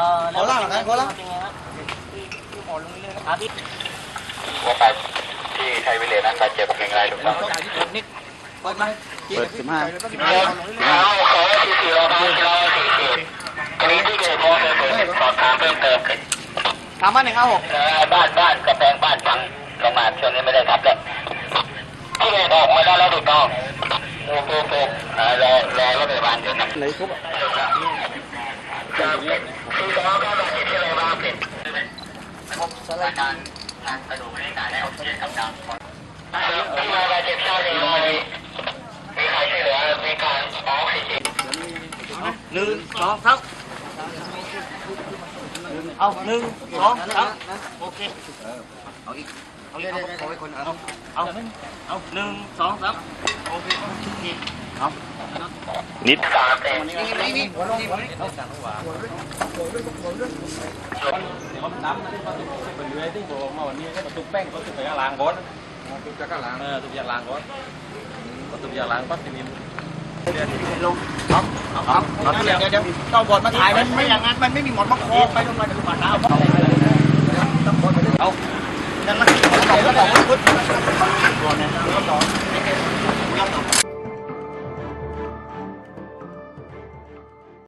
เออขอล่างเหรอครับขอล่างเป็นไงครับที่ที่หมอลงเรื่อยๆครับพี่ว่าไปที่ไทยวิเลนะบาดเจ็บเป็นยังไงถูกต้องเปิดไหมเปิดสิบห้าเราขอที่สี่เราเราเราสี่สิบกรณีที่เกิดพอเลยสอบถามเพิ่มเติมถามว่าหนึ่งห้าหกเอ่อบ้านบ้านกระแพงบ้านฟังลงมาช่วงนี้ไม่ได้ทับเลยที่เกิดออกมาได้แล้วถูกต้องโอ้โหโอ้เอ่อรอรอรถพยาบาลอยู่นะไหนครบ คือสมองก็บาดเจ็บที่อะไรบ้างเป็นพบอาการทางกระดูกไม่ได้การได้ออกซิเจนกับน้ำที่มาบาดเจ็บเช้านี้มีมีใครช่วยเหลือมีการออกซิเจนหนึ่งสองสามเอาหนึ่งสองสามโอเคเอาเรียกเอาขอให้คนเอาเอาเอาหนึ่งสองสามโอเคเอง นี่นี่มันี่หัวนี่มันดำนะที่เขาตุกเป็นเรือที่บอกมาวันนี้ก็ตุกแป้งเขาตุกไปล้างก้อนตุกจักรหลังเออตุกยาลางก้อนก็ตุกยาลางปั๊บทีนี้ลงเอาเออาเดี๋ยวเดี๋ยวเดี๋ยวต้องบอดมาถ่ายมันไม่อย่างนั้นมันไม่มีหมอนมาคอไปตรงนั้นเดี๋ยวมาเอาเอานั่นมันเอาแล้วบอกว่าพุทธก่อนเนี่ยแล้วบอก